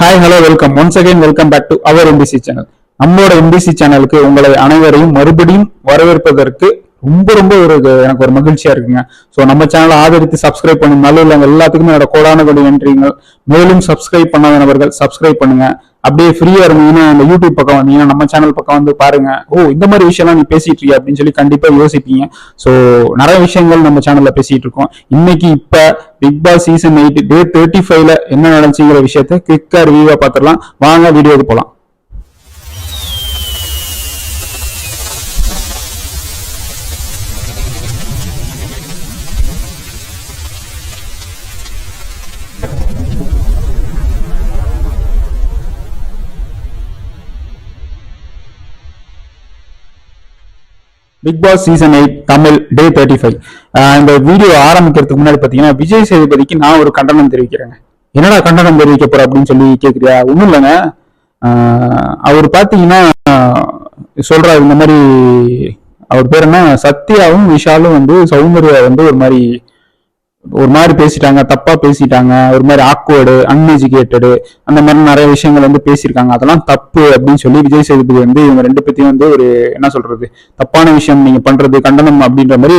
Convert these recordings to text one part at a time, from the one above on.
Hi hello welcome once again welcome back to our MBC channel நம்மளோட MBC சேனலுக்கு உங்களை அனைவரையும் மறுபடியும் வரவேற்பதற்கு ரொம்ப ரொம்ப ஒரு எனக்கு ஒரு மகிழ்ச்சியா இருக்குங்க. ஸோ நம்ம சேனலை ஆதரித்து சப்ஸ்கிரைப் பண்ணும் நல்ல உள்ளவங்க எல்லாத்துக்குமே என்னோட கோடான கொடி நன்றிங்கள் மேலும் சப்ஸ்கிரைப் பண்ணாத நபர்கள் சப்ஸ்கிரைப் பண்ணுங்க. அப்படியே ஃப்ரீயா இருந்தீங்கன்னா இந்த யூடியூப் பக்கம் வந்தீங்கன்னா நம்ம சேனல் பக்கம் வந்து பாருங்க. ஓ இந்த மாதிரி விஷயம்லாம் நீ பேசிட்டு இருக்கிய அப்படின்னு சொல்லி கண்டிப்பா யோசிப்பீங்க. ஸோ நிறைய விஷயங்கள் நம்ம சேனல்ல பேசிட்டு இருக்கோம். இன்னைக்கு இப்ப Bigg Boss season eight day thirty ஃபைவ்ல என்ன நடந்துச்சுங்கிற விஷயத்த குவிக்கா ரிவியூவா பார்த்துடலாம். வாங்க வீடியோக்கு போலாம். Bigg Boss season eight Tamil day thirty five இந்த வீடியோ ஆரம்பிக்கிறதுக்கு முன்னாடி பார்த்தீங்கன்னா விஜய் சேதுபதிக்கு நான் ஒரு கண்டனம் தெரிவிக்கிறேங்க. என்னடா கண்டனம் தெரிவிக்க போற அப்படின்னு சொல்லி கேட்குறியா ஒன்றும் இல்லைங்க. அவர் பார்த்தீங்கன்னா சொல்றாரு இந்த மாதிரி அவர் பேர் என்ன? சத்யாவும் விஷாலும் வந்து சௌந்தர்யா வந்து ஒரு மாதிரி ஒரு மாதிரி பேசிட்டாங்க தப்பா பேசிட்டாங்க ஒரு மாதிரி ஆக்வர்டு அன்எஜுகேட்டடு அந்த மாதிரி நிறைய விஷயங்கள் வந்து பேசியிருக்காங்க. அதெல்லாம் தப்பு அப்படின்னு சொல்லி விஜய் சேதுபதி வந்து இவங்க ரெண்டு பத்தியும் வந்து ஒரு என்ன சொல்றது தப்பான விஷயம் நீங்க பண்றது கண்டனம் அப்படின்ற மாதிரி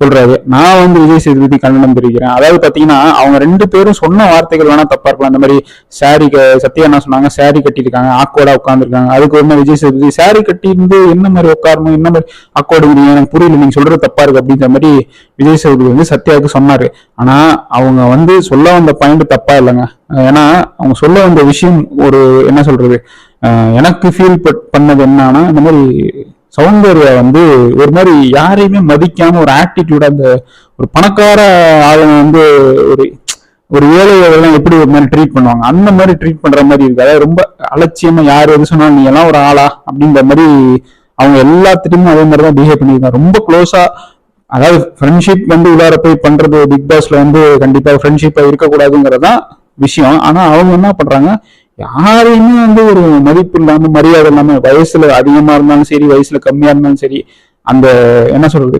சொல்றாரு. நான் வந்து விஜய் சேதுபதி கண்டனம் தெரிவிக்கிறேன். அதாவது பாத்தீங்கன்னா அவங்க ரெண்டு பேரும் சொன்ன வார்த்தைகள் வேணா தப்பா இருக்கலாம். அந்த மாதிரி சாரி சத்யா என்ன சொன்னாங்க சாரி கட்டியிருக்காங்க ஆக்கோடா உட்காந்துருக்காங்க அதுக்கு வந்து விஜய் சேதுபதி சாரி கட்டி இருந்து என்ன மாதிரி உட்காரணும் என்ன மாதிரி ஆக்கோடுங்கிறீங்க எனக்கு புரியல நீங்க சொல்றது தப்பா இருக்கு அப்படின்ற மாதிரி விஜய் சேதுபதி வந்து சத்யாவுக்கு சொன்னாரு. ஆனா அவங்க வந்து சொல்ல வந்த பாயிண்ட் தப்பா இல்லைங்க. ஏன்னா அவங்க சொல்ல வந்த விஷயம் ஒரு என்ன சொல்றது எனக்கு ஃபீல் பண்ணது என்னன்னா இந்த மாதிரி சௌந்தர்யா வந்து ஒரு மாதிரி யாரையுமே மதிக்காம ஒரு ஆட்டிடியூட் அந்த ஒரு பணக்கார ஆளுங்க வந்து ஒரு ஒரு ஏழைகளெல்லாம் எப்படி ஒரு மாதிரி ட்ரீட் பண்ணுவாங்க? அந்த மாதிரி ட்ரீட் பண்ற மாதிரி இருக்கு. அதாவது ரொம்ப அலட்சியமா யார் எது சொன்னாலும் நீ எல்லாம் ஒரு ஆளா அப்படின்ற மாதிரி அவங்க எல்லாத்துட்டையுமே அதே மாதிரி தான் பிஹேவ் பண்ணியிருக்காங்க. ரொம்ப க்ளோஸா அதாவது ஃப்ரெண்ட்ஷிப் வந்து உள்ளார போய் பண்றது பிக் பாஸ்ல வந்து கண்டிப்பா ஃப்ரெண்ட்ஷிப்பா இருக்கக்கூடாதுங்கிறதான் விஷயம். ஆனா அவங்க என்ன பண்றாங்க? யாரையுமே வந்து ஒரு மதிப்பு இல்லாம மரியாதை இல்லாம வயசுல அதிகமா இருந்தாலும் சரி வயசுல கம்மியா இருந்தாலும் சரி அந்த என்ன சொல்றது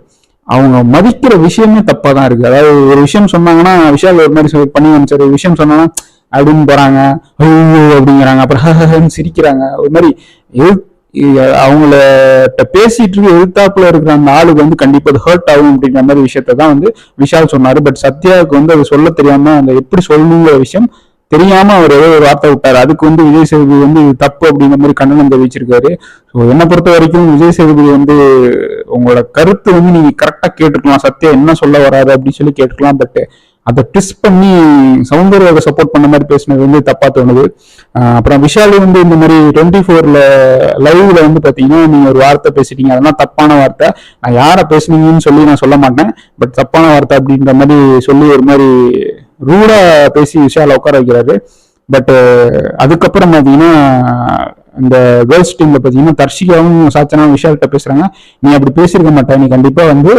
அவங்க மதிக்கிற விஷயமே தப்பா தான் இருக்கு. அதாவது ஒரு விஷயம் சொன்னாங்கன்னா விஷால் ஒரு மாதிரி பண்ணி அமைச்சாரு ஒரு விஷயம் சொன்னாங்கன்னா அப்படின்னு போறாங்க. ஐயோ அப்படிங்கிறாங்க. அப்புறம் சிரிக்கிறாங்க. ஒரு மாதிரி அவங்கள பேசிட்டு இருக்க எதிர்த்தாப்புல இருக்கிற அந்த ஆளுக்கு வந்து கண்டிப்பா அது ஹர்ட் ஆகும் அப்படிங்கிற மாதிரி விஷயத்த தான் வந்து விஷால் சொன்னாரு. பட் சத்யாவுக்கு வந்து அது சொல்ல தெரியாம அந்த எப்படி சொல்லணுங்கிற விஷயம் தெரியாம அவர் ஏதோ ஒரு வார்த்தை விட்டாரு. அதுக்கு வந்து விஜய் சேதுபதி வந்து இது தப்பு அப்படிங்கிற மாதிரி கண்டனம் தெரிவிச்சிருக்காரு ஸோ என்னை பொறுத்த வரைக்கும் விஜய் சேதுபதி வந்து உங்களோட கருத்து வந்து நீங்க கரெக்டா கேட்டுக்கலாம். சத்யா என்ன சொல்ல வராது அப்படின்னு சொல்லி கேட்டுக்கலாம். பட் அதை ட்விஸ்ட் பண்ணி சௌந்தர்யாவை சப்போர்ட் பண்ண மாதிரி பேசினது வந்து தப்பா தோணுது. அப்புறம் விஷால் வந்து இந்த மாதிரி டுவெண்ட்டி ஃபோர்ல லைவ்ல வந்து பாத்தீங்கன்னா நீங்க ஒரு வார்த்தை பேசிட்டீங்க. அதெல்லாம் தப்பான வார்த்தை. நான் யாரை பேசுனீங்கன்னு சொல்லி நான் சொல்ல மாட்டேன். பட் தப்பான வார்த்தை அப்படின்ற மாதிரி சொல்லி ஒரு மாதிரி ரூடா பேசி விஷால உட்கார வைக்கிறாரு. பட் uh, அதுக்கப்புறம் பாத்தீங்கன்னா இந்த கேர்ள்ஸ் டீம்ல பாத்தீங்கன்னா தர்ஷிகாவும் சாச்சனாவும் விஷால்கிட்ட பேசுறாங்க. நீ அப்படி பேசியிருக்க மாட்டேன். நீ கண்டிப்பா வந்து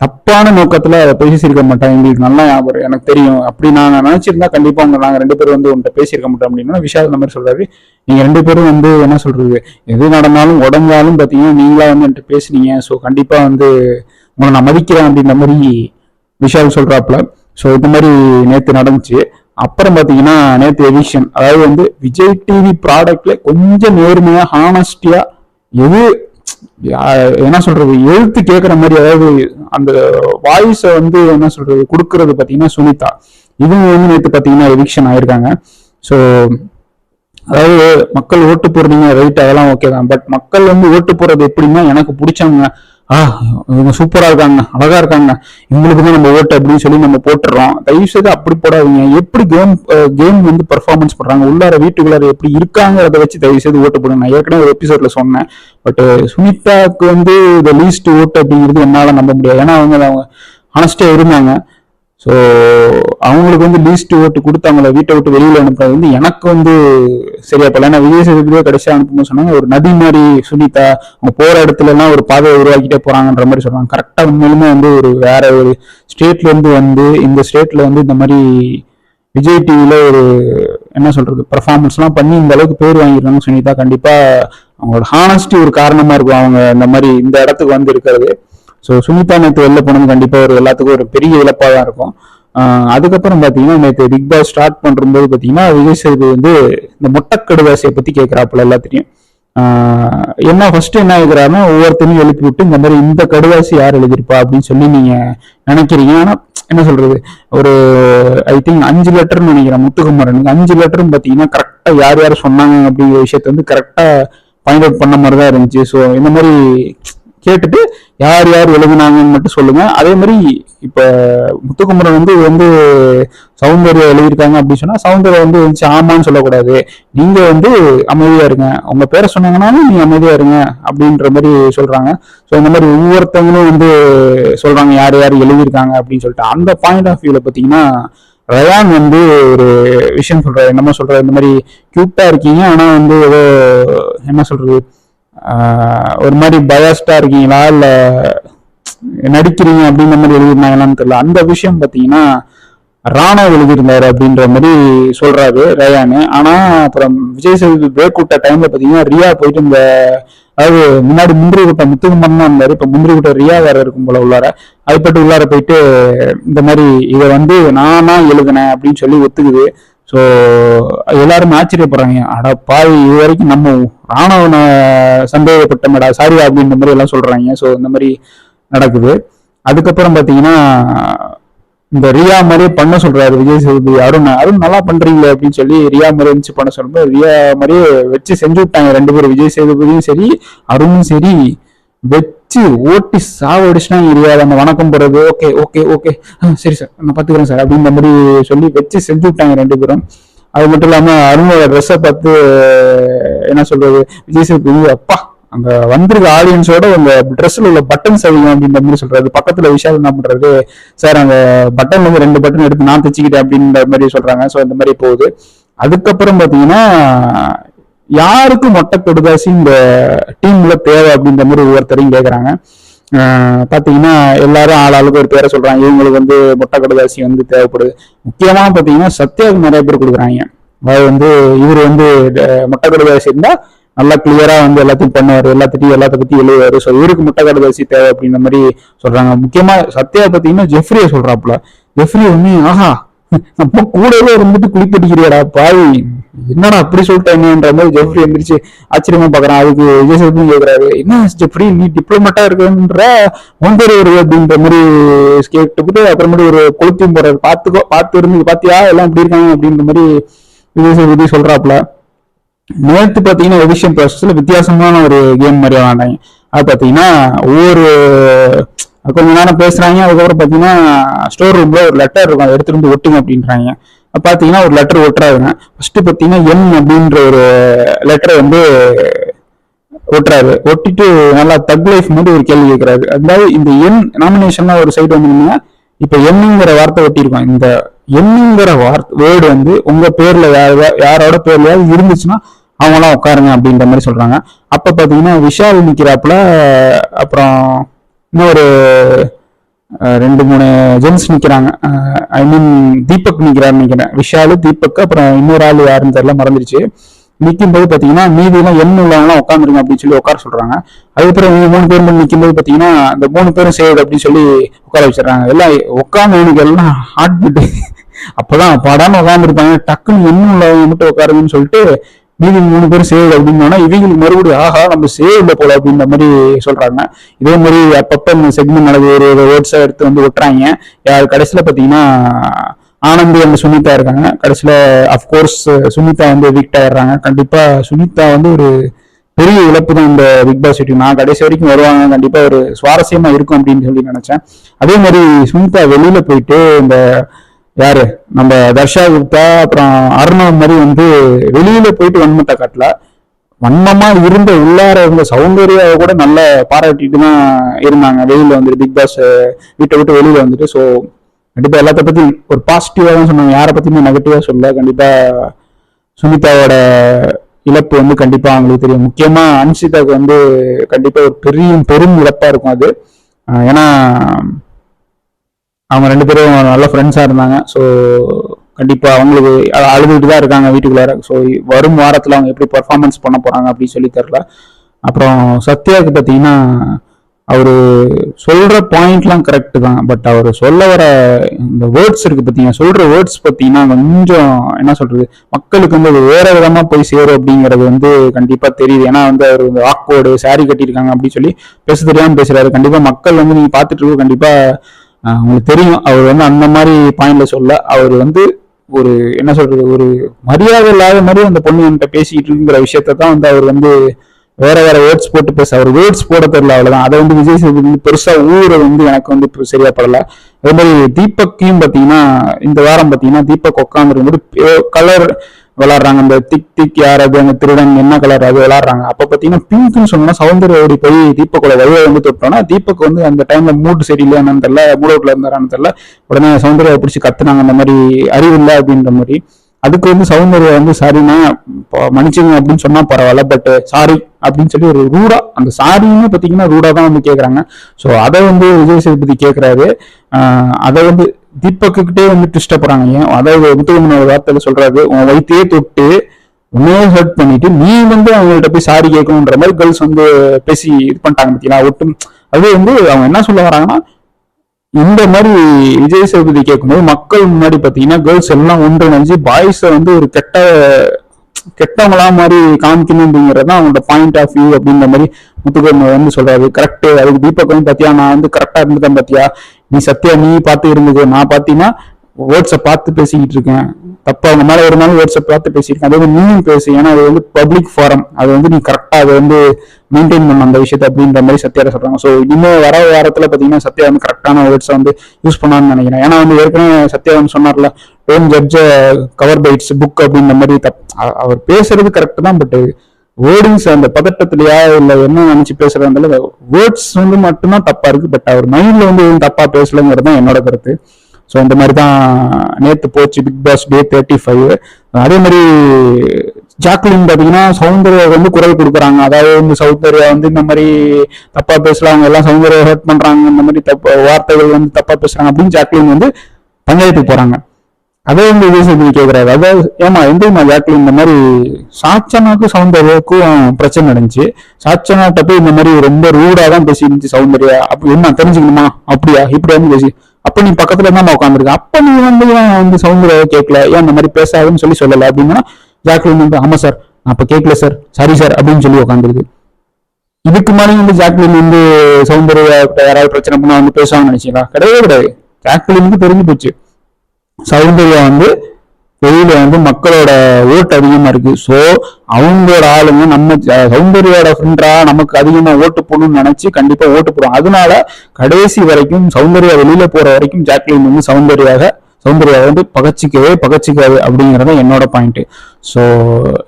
தப்பான நோக்கத்துல பேசியிருக்க மாட்டேன். எங்களுக்கு நல்லா ஞாபகம் எனக்கு தெரியும். அப்படி நான் நினைச்சிருந்தா கண்டிப்பா உங்க நாங்க ரெண்டு பேரும் வந்து உன்கிட்ட பேசியிருக்க மாட்டோம் அப்படின்னா விஷால் இந்த மாதிரி சொல்றாரு. நீங்க ரெண்டு பேரும் வந்து என்ன சொல்றது? எது நடந்தாலும் உடஞ்சாலும் பாத்தீங்கன்னா நீங்களா வந்து என்கிட்ட பேசுனீங்க. ஸோ கண்டிப்பா வந்து உங்களை நான் மதிக்கிறேன் அப்படின்ற மாதிரி விஷால் சொல்றாப்ல ஸோ இது மாதிரி நேற்று நடந்துச்சு. அப்புறம் பார்த்தீங்கன்னா நேற்று எவிஷன் அதாவது வந்து விஜய் டிவி ப்ராடக்ட்ல கொஞ்சம் நேர்மையாக ஹானஸ்டியா எது என்ன சொல்றது எழுத்து கேட்குற மாதிரி அதாவது அந்த வாய்ஸை வந்து என்ன சொல்றது கொடுக்கறது பார்த்தீங்கன்னா சுனிதா. இவங்க வந்து நேற்று பார்த்தீங்கன்னா எவிக்ஷன் ஆயிருக்காங்க. ஸோ அதாவது மக்கள் ஓட்டு போடுறீங்க ரைட் அதெல்லாம் ஓகே தான். பட் மக்கள் வந்து ஓட்டு போடுறது எப்படின்னா எனக்கு பிடிச்சவங்க ஆ இவங்க சூப்பரா இருக்காங்க அழகா இருக்காங்க இவங்களுக்கு தான் நம்ம ஓட்டு அப்படின்னு சொல்லி நம்ம போட்டுறோம். தயவு செய்து அப்படி போடாதீங்க. எப்படி கேம் கேம் வந்து பெர்ஃபார்மன்ஸ் பண்றாங்க உள்ளார வீட்டுக்குள்ளார எப்படி இருக்காங்கிறத வச்சு தயவு செய்து ஓட்டு போடுங்க. நான் ஏற்கனவே ஒரு எபிசோட்ல சொன்னேன். பட் சுனிதாக்கு வந்து இந்த லீஸ்ட் ஓட்டு அப்படிங்கிறது என்னால நம்ப முடியாது. ஏன்னா அவங்க அவங்க ஹானஸ்டா இருந்தாங்க. ஸோ அவங்களுக்கு வந்து லீஸ்ட் ஓட்டு கொடுத்து அவங்கள வீட்டை விட்டு வெளியில் அனுப்புறது வந்து எனக்கு வந்து சரியா படல ஏன்னா விஜய் சேதுபதியோ கடைசியாக அனுப்பணும்னு சொன்னாங்க ஒரு நதி மாதிரி சுனிதா அவங்க போகிற இடத்துல எல்லாம் ஒரு பாதையை உருவாக்கிட்டே போகிறாங்கன்ற மாதிரி சொல்கிறாங்க கரெக்டாக உண்மையிலுமே வந்து ஒரு வேற ஒரு ஸ்டேட்லேருந்து வந்து இந்த ஸ்டேட்டில் வந்து இந்த மாதிரி விஜய் டிவியில் ஒரு என்ன சொல்கிறது பர்ஃபார்மன்ஸ்லாம் பண்ணி இந்த அளவுக்கு பேர் வாங்கியிருக்காங்க சுனிதா. கண்டிப்பாக அவங்களோட ஹானஸ்டி ஒரு காரணமாக இருக்கும். அவங்க இந்த மாதிரி இந்த இடத்துக்கு வந்து இருக்கிறது. ஸோ சுனிதா நேற்று வெளில போனது கண்டிப்பாக ஒரு எல்லாத்துக்கும் ஒரு பெரிய இழப்பாக தான் இருக்கும். அதுக்கப்புறம் பார்த்தீங்கன்னா நேற்று பிக் பாஸ் ஸ்டார்ட் பண்ணும்போது பார்த்தீங்கன்னா விஜய் சேதுபதி வந்து இந்த மொட்டக்கடுவாசியை பற்றி கேட்குறாப்புல எல்லாத்தையும் என்ன ஃபர்ஸ்ட் என்ன எழுதுறாருன்னா ஒவ்வொருத்தனையும் எழுப்பி விட்டு இந்த மாதிரி இந்த கடுவாசி யார் எழுதியிருப்பா? அப்படின்னு சொல்லி நீங்க நினைக்கிறீங்க. ஆனா என்ன சொல்றது? ஒரு ஐ திங்க் அஞ்சு லெட்டர்னு நினைக்கிறேன் முத்துக்குமரனுக்கு. அஞ்சு லெட்டரும் பார்த்தீங்கன்னா கரெக்டா யார் யார் சொன்னாங்க அப்படிங்கிற விஷயத்த வந்து கரெக்டா ஃபைண்ட் அவுட் பண்ண மாதிரி தான் இருந்துச்சு. ஸோ இந்த மாதிரி கேட்டுட்டு யார் யார் எழுதினாங்கன்னு மட்டும் சொல்லுங்க. அதே மாதிரி இப்ப முத்துக்குமரன் வந்து வந்து சௌந்தர்யா எழுதியிருக்காங்க அப்படின்னு சொன்னா சௌந்தர்யா வந்து வந்துச்சு ஆமான்னு சொல்லக்கூடாது. நீங்க வந்து அமைதியா இருங்க. உங்க பேரை சொன்னாங்கன்னாலும் நீங்க அமைதியா இருங்க அப்படின்ற மாதிரி சொல்றாங்க. ஸோ இந்த மாதிரி ஒவ்வொருத்தவங்களும் வந்து சொல்றாங்க யார் யார் எழுதியிருக்காங்க அப்படின்னு சொல்லிட்டு. அந்த பாயிண்ட் ஆஃப் வியூல பாத்தீங்கன்னா ரயான் வந்து ஒரு விஷயம் சொல்றாரு. என்னமோ சொல்றாரு இந்த மாதிரி கியூட்டா இருக்கீங்க ஆனா வந்து ஏதோ என்ன சொல்றது ஒரு மாதிரி பயாஸ்டா இருக்கீங்களா? இல்ல நடிக்கிறீங்க அப்படின்ற மாதிரி எழுதிருந்தாங்களான்னு தெரியல. அந்த விஷயம் பாத்தீங்கன்னா ராணா எழுதியிருந்தாரு அப்படின்ற மாதிரி சொல்றாரு ரயானு. ஆனா அப்புறம் விஜய் சேதுபதி பிரேக் விட்ட டைம்ல பாத்தீங்கன்னா ரியா போயிட்டு இந்த அதாவது முன்னாடி முந்திரி குட்டை முத்துக்குமன் தான் இருந்தாரு. இப்ப முந்திரி குட்டை ரியா வேற இருக்கும் போல உள்ளார. அதுபட்டு உள்ளார போயிட்டு இந்த மாதிரி இதை வந்து நானா எழுதினேன் அப்படின்னு சொல்லி ஒத்துக்குது. ஸோ எல்லாருமே ஆச்சரியப்படுறாங்க. அட பாய் இது வரைக்கும் நம்ம ராணுவ சந்தேகப்பட்டமடா சாரி அப்படின்ற மாதிரி எல்லாம் சொல்றாங்க. ஸோ இந்த மாதிரி நடக்குது. அதுக்கப்புறம் பார்த்தீங்கன்னா இந்த ரியா மாதிரியே பண்ண சொல்றாரு விஜய் சேதுபதி. அருண் அருண் நல்லா பண்றீங்களே அப்படின்னு சொல்லி ரியா மாதிரி இருந்துச்சு பண்ண சொல்லும்போது ரியா மாதிரியே வச்சு செஞ்சு விட்டாங்க ரெண்டு பேரும். விஜய் சேதுபதியும் சரி அருணும் சரி வச்சு ஓட்டி சாவடிச்சுட்டாங்க ரியா அந்த வணக்கம் போடுறது ஓகே ஓகே ஓகே சரி சார் நான் பாத்துக்கிறேன் சார் அப்படின்ற மாதிரி சொல்லி வச்சு செஞ்சு விட்டாங்க ரெண்டு பேரும். அது மட்டும் இல்லாம அருணோட ட்ரெஸ்ஸை பார்த்து என்ன சொல்றது விஜய் சேதுபதி அப்பா அங்க வந்திருக்க ஆடியன்ஸோட உங்க ட்ரெஸ்ல உள்ள பட்டன்ஸ் அதிகம் அப்படின்ற மாதிரி சொல்றாரு. பக்கத்துல விஷால் என்ன பண்றாரு சார் அந்த பட்டன் வந்து ரெண்டு பட்டன் எடுத்து நான் தைச்சிக்கிட்டேன் அப்படின்ற மாதிரி சொல்றாங்க. ஸோ இந்த மாதிரி போகுது. அதுக்கப்புறம் பாத்தீங்கன்னா யாருக்கு மொட்டை கொடுதாசி இந்த டீம்ல தேவை அப்படின்ற மாதிரி ஒவ்வொருத்தரையும் கேக்குறாங்க. பார்த்தீங்கன்னா எல்லாரும் ஆளாளுக்கு ஒரு பேரை சொல்றாங்க. இவங்களுக்கு வந்து மொட்டை கடுதாசி வந்து தேவைப்படுது. முக்கியமாக பார்த்தீங்கன்னா சத்யாவுக்கு நிறைய பேர் கொடுக்குறாங்க. அதாவது வந்து இவர் வந்து முட்டை மொட்டை கடுதாசி இருந்தால் நல்லா கிளியரா வந்து எல்லாத்தையும் பண்ணுவார். எல்லாத்தையும் எல்லாத்த பத்தி எழுதுவாரு. ஸோ இவருக்கு முட்டை கடதாசி தேவை அப்படின்ற மாதிரி சொல்றாங்க. முக்கியமா சத்யா பார்த்தீங்கன்னா ஜெஃப்ரியை சொல்றாப்புல. ஜெஃப்ரி வந்து ஆஹா அப்ப கூடவே இருந்துட்டு குளிப்படிக்கிறியாடா பாவி. என்னடா அப்படி சொல்லிட்டாங்கன்ற மாதிரி ஜெஃப்ரி எந்திரிச்சு ஆச்சரியமா பாக்குறான் அதுக்கு விஜய் சேதுபதி கேக்குறாரு என்ன ஜெஃப்ரி நீ டிப்ளமேட்டா இருக்குன்ற உன் பேர் அப்படின்ற மாதிரி கேட்டுக்கிட்டு அப்புறமேட்டு ஒரு கொளுத்தியும் போறாரு. பாத்துக்கோ பார்த்து இருந்து பாத்தியா? எல்லாம் இப்படி இருக்காங்க? அப்படின்ற மாதிரி விஜய் சேதுபதி சொல்றாப்ல நேற்று பாத்தீங்கன்னா எடிஷன் ப்ராசஸ்ல வித்தியாசமான ஒரு கேம் மாதிரி விளாண்டாங்க அது பார்த்தீங்கன்னா ஒவ்வொரு கொஞ்ச நேரம் பேசுறாங்க அதுக்கப்புறம் பார்த்தீங்கன்னா ஸ்டோர் ரூம்ல ஒரு லெட்டர் இருக்கும் அதை எடுத்துகிட்டு வந்து ஒட்டுங்க அப்படின்றாங்க. பார்த்தீங்கன்னா ஒரு லெட்டர் ஒட்டுறாருங்க ஃபர்ஸ்ட் பார்த்தீங்கன்னா என் அப்படின்ற ஒரு லெட்டரை வந்து ஒட்டுறாரு. ஒட்டிட்டு நல்லா தக் லைஃப் மாதிரி ஒரு கேள்வி கேட்குறாரு அதாவது இந்த எம் நாமினேஷன்லாம் ஒரு சைடு வந்தீங்கன்னா இப்ப எண்ணுங்கிற வார்த்தை ஒட்டியிருக்கோம் இந்த எண்ணுங்கிற வார்த்தை வேர்டு வந்து உங்க பேர்ல யார யாரோட பேர்லயாவது இருந்துச்சுன்னா அவங்களாம் உட்காருங்க அப்படின்ற மாதிரி சொல்றாங்க. அப்ப பாத்தீங்கன்னா விஷால் நிக்கிறாப்புல அப்புறம் இன்னொரு ரெண்டு மூணு ஜென்ஸ் நிக்கிறாங்க. ஐ மீன் தீபக் நிற்கிறாருன்னு நினைக்கிறேன். விஷாலு தீபக் அப்புறம் இன்னொரு ஆள் யாருன்னு தெரியல மறந்துருச்சு. நிற்கும் போது பாத்தீங்கன்னா மீதி எல்லாம் எண் உள்ளவங்களாம் உட்காந்துருங்க அப்படின்னு சொல்லி உட்கார சொல்றாங்க. அதுக்கப்புறம் இவங்க மூணு பேர் மட்டும் நிற்கும்போது பார்த்தீங்கன்னா இந்த மூணு பேரும் சேவ் அப்படின்னு சொல்லி உட்கார வச்சிடறாங்க. எல்லாம் உட்காந்தவனுக்கு எல்லாம் ஹார்ட் பீட் அப்போதான் படாமல் உட்காந்துருப்பாங்க டக்குன்னு எண்ணம் உள்ளவங்க மட்டும் உட்காருங்கன்னு சொல்லிட்டு மீதி மூணு பேரும் சேவ் அப்படின்னா இவங்களுக்கு மறுபடியும் ஆஹா நம்ம சேவ்ல போல அப்படின்ற மாதிரி சொல்றாங்க. இதே மாதிரி அப்பப்ப இந்த செக்மெண்ட் நடக்குது ஒரு ஒரு வேர்ட்ஸை எடுத்து வந்து விட்டுறாங்க. யார் கடைசியில பாத்தீங்கன்னா ஆனந்தி அந்த சுனிதா இருக்காங்க. கடைசியில அஃப்கோர்ஸ் சுனிதா வந்து எவிக்ட் ஆயிடுறாங்க. கண்டிப்பா சுனிதா வந்து ஒரு பெரிய இழப்பு தான் இந்த பிக் பாஸ் வீட்டுக்கு நான் கடைசி வரைக்கும் வருவாங்க. கண்டிப்பா ஒரு சுவாரஸ்யமா இருக்கும் அப்படின்னு சொல்லி நினைச்சேன். அதே மாதிரி சுனிதா வெளியில போயிட்டு இந்த யாரு? நம்ம தர்ஷா குப்தா அப்புறம் அருணவ் மாதிரி வந்து வெளியில போயிட்டு வன்மத்தை காட்டல. வன்மமா இருந்த உள்ளார இருந்த சௌந்தர்யாவை கூட நல்ல பாராட்டிட்டு தான் இருந்தாங்க. வெளியில வந்துட்டு பிக் பாஸ் வீட்டை விட்டு வெளியில வந்துட்டு. ஸோ கண்டிப்பா எல்லாத்த பத்தி ஒரு பாசிட்டிவா தான் சொன்னாங்க. யாரை பத்தியுமே நெகட்டிவா சொல்ல கண்டிப்பா சுனிதாவோட இழப்பு வந்து கண்டிப்பா அவங்களுக்கு தெரியும். முக்கியமா அன்சிதாவுக்கு வந்து கண்டிப்பா ஒரு பெரிய பெரும் இழப்பா இருக்கும் அது. ஏன்னா அவங்க ரெண்டு பேரும் நல்ல ஃப்ரெண்ட்ஸாக இருந்தாங்க. ஸோ கண்டிப்பாக அவங்களுக்கு அழுதுகிட்டு தான் இருக்காங்க வீட்டுக்குள்ளார. ஸோ வரும் வாரத்தில் அவங்க எப்படி பர்ஃபார்மன்ஸ் பண்ண போகிறாங்க அப்படின்னு சொல்லி தெரியல. அப்புறம் சத்யாவுக்கு பார்த்தீங்கன்னா அவர் சொல்கிற பாயிண்ட்லாம் கரெக்டு தான். பட் அவர் சொல்ல வர இந்த வேர்ட்ஸ் இருக்குது பார்த்தீங்கன்னா சொல்கிற வேர்ட்ஸ் பார்த்தீங்கன்னா கொஞ்சம் என்ன சொல்கிறது மக்களுக்கு வந்து அது வேறு விதமாக போய் சேரும் அப்படிங்கிறது வந்து கண்டிப்பாக தெரியுது. ஏன்னா வந்து அவர் இந்த ஆக்வர்டு சாரி கட்டியிருக்காங்க அப்படின்னு சொல்லி பேச தெரியாமல் பேசுகிறாரு கண்டிப்பாக மக்கள் வந்து நீங்கள் பார்த்துட்டு கண்டிப்பாக உங்களுக்கு தெரியும் அவர் வந்து அந்த மாதிரி பாயிண்ட்ல சொல்ல அவர் வந்து ஒரு என்ன சொல்றது ஒரு மரியாதை இல்லாத மாதிரி அந்த பொண்ணு என்கிட்ட பேசிட்டு இருக்குங்கிற விஷயத்த தான் வந்து அவர் வந்து வேற வேற வேர்ட்ஸ் போட்டு பேச அவர் வேர்ட்ஸ் போட தெரியல அவ்வளவுதான். அதை வந்து விஜய் சேதுபதி வந்து பெருசா ஊரை வந்து எனக்கு வந்து இப்ப சரியா படல. அதே மாதிரி தீபக்கையும் பாத்தீங்கன்னா இந்த வாரம் பாத்தீங்கன்னா தீபக் உட்காந்துருக்கும்போது கலர் விளாடுறாங்க. அந்த திக் திக் யார் அது? அந்த திருடன் என்ன கலர் அது? விளாடுறாங்க. அப்ப பாத்தீங்கன்னா பிங்க்னு சொன்னோம்னா சௌந்தர்ய ஓடி போய் தீபக்கோட வழியை வந்து தொட்டோம்னா தீபக் வந்து அந்த டைம்ல மூடு என்னன்னு தெரியல மூட் அவுட்ல இருந்தாரான்னு தெரியல. உடனே சௌந்தர்யாவை பிடிச்சி கத்துனாங்க. அந்த மாதிரி அறிவு இல்லை அப்படின்ற மாதிரி. அதுக்கு வந்து சௌந்தர்யா வந்து சாரிண்ணா மன்னிச்சுங்க அப்படின்னு சொன்னா பரவாயில்ல பட் சாரி அப்படின்னு சொல்லி ஒரு ரூடா அந்த சாரின்னு பாத்தீங்கன்னா ரூடா தான் வந்து கேக்குறாங்க. ஸோ அதை வந்து விஜய் சேதுபதி கேக்குறாரு. அதை வந்து தீபக்குக்கிட்டே வந்து ட்விஸ்ட போறாங்க. ஏன்? அதாவது முத்துகமனோட வார்த்தையில சொல்றாரு உன் வயிற்றையே தொட்டு உன்னையே ஹர்ட் பண்ணிட்டு நீ வந்து அவங்கள்ட்ட போய் சாரி கேட்கணுன்ற மாதிரி கேர்ள்ஸ் வந்து பேசி இது பண்ணிட்டாங்க பார்த்தீங்களா ஒட்டும் அது வந்து அவங்க என்ன சொல்ல வராங்கன்னா இந்த மாதிரி விஜய் சேதுபதி கேட்கும்போது மக்கள் முன்னாடி பாத்தீங்கன்னா கேர்ள்ஸ் எல்லாம் ஒன்றிணைஞ்சு பாய்ஸை வந்து ஒரு கெட்ட கெட்டவங்களா மாதிரி காமிக்கணும் அப்படிங்கிறது தான் அவங்களோட பாயிண்ட் ஆஃப் வியூ அப்படின்ற மாதிரி முத்துக்கோமை வந்து சொல்றாரு. கரெக்ட் அதுக்கு தீபக் வந்து பாத்தியா நான் வந்து கரெக்டா இருந்துட்டேன் பாத்தியா? நீ சத்யா நீ பார்த்து இருந்தது நான் பாத்தீங்கன்னா வேர்ட்ஸை பார்த்து பேசிக்கிட்டு இருக்கேன். தப்பா. அவங்க மேல இருந்தாலும் வேர்ட்ஸை பார்த்து பேசியிருக்கேன். அது வந்து நீயும் பேசு. ஏன்னா அது வந்து பப்ளிக் ஃபாரம் அது வந்து நீ கரெக்டா அதை வந்து மெயின்டைன் பண்ண அந்த விஷயத்தை அப்படின்ற மாதிரி சத்யால சொல்றாங்க. ஸோ இனிமேல் வர வாரத்துல பாத்தீங்கன்னா சத்யா வந்து கரெக்டான வேர்ட்ஸை வந்து யூஸ் பண்ணான்னு நினைக்கிறேன். ஏன்னா வந்து ஏற்கனவே சத்யா வந்து சொன்னார்ல don't judge cover by its book அப்படின்ற மாதிரி தப் அவர் பேசுறது கரெக்ட் தான் பட் வேர்டிங்ஸ் அந்த பதட்டத்திலயா இல்ல என்ன நினைச்சு பேசுறதுல வேர்ட்ஸ் வந்து மட்டும்தான் தப்பா இருக்கு. பட் அவர் மைண்ட்ல வந்து எதுவும் தப்பா பேசலங்கிறது தான் என்னோட கருத்து. ஸோ இந்த மாதிரி தான் நேத்து போச்சு Bigg Boss day thirty five அதே மாதிரி ஜாக்லின் பார்த்தீங்கன்னா சௌந்தர்யா வந்து குரல் கொடுக்குறாங்க. அதாவது வந்து சௌந்தர்யா வந்து இந்த மாதிரி தப்பா பேசுகிறாங்க எல்லாம் சௌந்தர்யா ஹர்ட் பண்றாங்க இந்த மாதிரி தப்பா வார்த்தைகள் வந்து தப்பா பேசுறாங்க அப்படின்னு ஜாக்லின் வந்து பஞ்சாயத்துக்கு போறாங்க. அதே வந்து விஜய் கேட்குறாரு அதாவது ஏமா எந்தமா ஜாக்லின் இந்த மாதிரி சாச்சனாக்கும் சௌந்தர்யாவுக்கும் பிரச்சனை நடந்துச்சு. சாச்சனாட்ட போய் இந்த மாதிரி ரொம்ப ரூடாக தான் பேசி இருந்துச்சு சௌந்தர்யா. அப்படி என்ன தெரிஞ்சுக்கணுமா? அப்படியா? இப்படி வந்து பேசி அப்ப நீ பக்கத்துல தான் உட்காந்துருக்க அப்ப நீ வந்து ஏன் வந்து சௌந்தர்யாவை கேட்கல ஏன் அந்த மாதிரி பேசாதுன்னு சொல்லி சொல்லல அப்படின்னா ஜாக்லின் வந்து ஆமா சார் நான் அப்ப கேட்கல சார் சாரி சார் அப்படின்னு சொல்லி உட்காந்துருக்கு இதுக்கு மேலே வந்து ஜாக்லின் வந்து சௌந்தர்யா யாராவது பிரச்சனை பண்ணா வந்து பேசுவாங்கன்னு நினைச்சீங்களா? கிடையவே கிடையாது. ஜாக்லினுக்கு தெரிஞ்சு போச்சு. சௌந்தர்யா வந்து வெளியில வந்து மக்களோட ஓட்டு அதிகமா இருக்கு. சோ அவங்களோட ஆளுங்க நம்ம சௌந்தர்யோட ஃப்ரெண்டா நமக்கு அதிகமா ஓட்டு போடணும்னு நினைச்சு கண்டிப்பா ஓட்டு போடுவோம் அதனால கடைசி வரைக்கும் சௌந்தர்யா வெளியில போற வரைக்கும் ஜாக்லின் வந்து சௌந்தர்யாக சௌந்தர்யா வந்து பகச்சிக்கவே பகச்சிக்காது அப்படிங்கறத என்னோட பாயிண்ட் ஸோ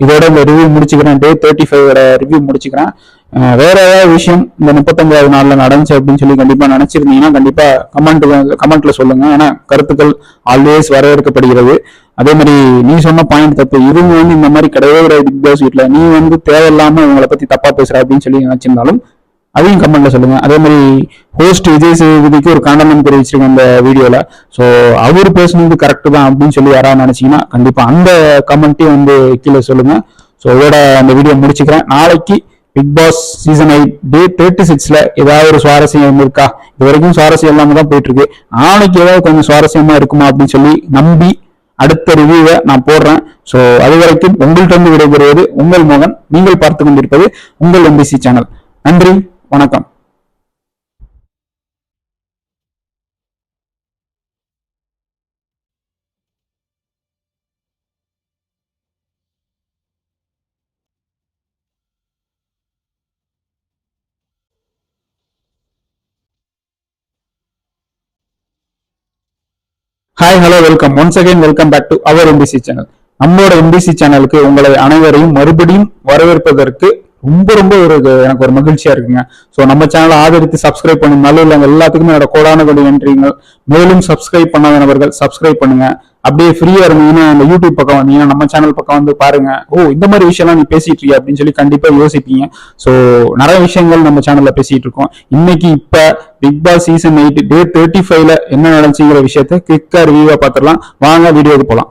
இதோட இந்த ரிவ்யூ முடிச்சுக்கிறேன். டே தேர்ட்டி ஃபைவோட ரிவ்யூ முடிச்சுக்கிறேன். வேற ஏதாவது விஷயம் இந்த முப்பத்தஞ்சாவது நாள்ல நடந்துச்சு அப்படின்னு சொல்லி கண்டிப்பா நினைச்சிருந்தீங்கன்னா கண்டிப்பா கமெண்ட் கமெண்ட்ல சொல்லுங்க. ஏன்னா கருத்துக்கள் ஆல்வேஸ் வரவேற்கப்படுகிறது. அதே மாதிரி நீ சொன்ன பாயிண்ட் தப்பு. இவங்க வந்து இந்த மாதிரி கிடையவே கிடையாது பிக் பாஸ் வீட்டில் நீ வந்து தேவையில்லாம இவங்களை பத்தி தப்பா பேசுற அப்படின்னு சொல்லி நினைச்சிருந்தாலும் அதையும் கமெண்ட்ல சொல்லுங்க. அதே மாதிரி ஹோஸ்ட் விஜய் சேதுபதிக்கு ஒரு கண்டனம் தெரிவிச்சிருக்கேன் அந்த வீடியோல ஸோ அவர் பேசுனது கரெக்ட் தான் அப்படின்னு சொல்லி யாராவது நினைச்சீங்கன்னா கண்டிப்பா அந்த கமெண்ட்டையும் வந்து கீழே சொல்லுங்க. ஸோ இதோட அந்த வீடியோ முடிச்சுக்கிறேன். நாளைக்கு Bigg Boss season eight day thirty சிக்ஸ்ல ஏதாவது ஒரு சுவாரஸ்யம் இருக்கா இது வரைக்கும் சுவாரஸ்யம் இல்லாம தான் போயிட்டு இருக்கு நாளைக்கு ஏதாவது கொஞ்சம் சுவாரஸ்யமா இருக்குமா அப்படின்னு சொல்லி நம்பி அடுத்த ரிவ்யூவை நான் போடுறேன். ஸோ அது வரைக்கும் உங்கள்கிட்ட இருந்து விடைபெறுவது உங்கள் மோகன். நீங்கள் பார்த்து கொண்டிருப்பது உங்கள் எம்பிசி சேனல் நன்றி வணக்கம் hi hello welcome once again welcome back to our MBC channel நம்மளோட எம்பிசி சேனலுக்கு உங்களை அனைவரையும் மறுபடியும் வரவேற்பதற்கு ரொம்ப ரொம்ப ஒரு எனக்கு ஒரு மகிழ்ச்சியா இருக்குங்க. ஸோ நம்ம சேனலை ஆதரித்து சப்ஸ்கிரைப் பண்ணுங்க. நல்ல இல்லைங்க எல்லாத்துக்குமே என்னோட கோடான கொண்டு நன்றிங்கள் மேலும் சப்ஸ்கிரைப் பண்ணாத நபர்கள் சப்ஸ்கிரைப் பண்ணுங்க. அப்படியே ஃப்ரீயா இருந்தீங்கன்னா அந்த யூடியூப் பக்கம் வந்தீங்கன்னா நம்ம சேனல் பக்கம் வந்து பாருங்க. ஓ இந்த மாதிரி விஷயம்லாம் நீ பேசிட்டு இருக்கிய? அப்படின்னு சொல்லி கண்டிப்பா யோசிப்பீங்க. ஸோ நிறைய விஷயங்கள் நம்ம சேனல்ல பேசிட்டு இருக்கோம். இன்னைக்கு இப்ப Bigg Boss season eight day thirty ஃபைவ்ல என்ன நடந்துச்சுங்கிற விஷயத்த கிளிக்கா ரிவியூவா பார்த்துடலாம். வாங்க வீடியோக்கு போகலாம்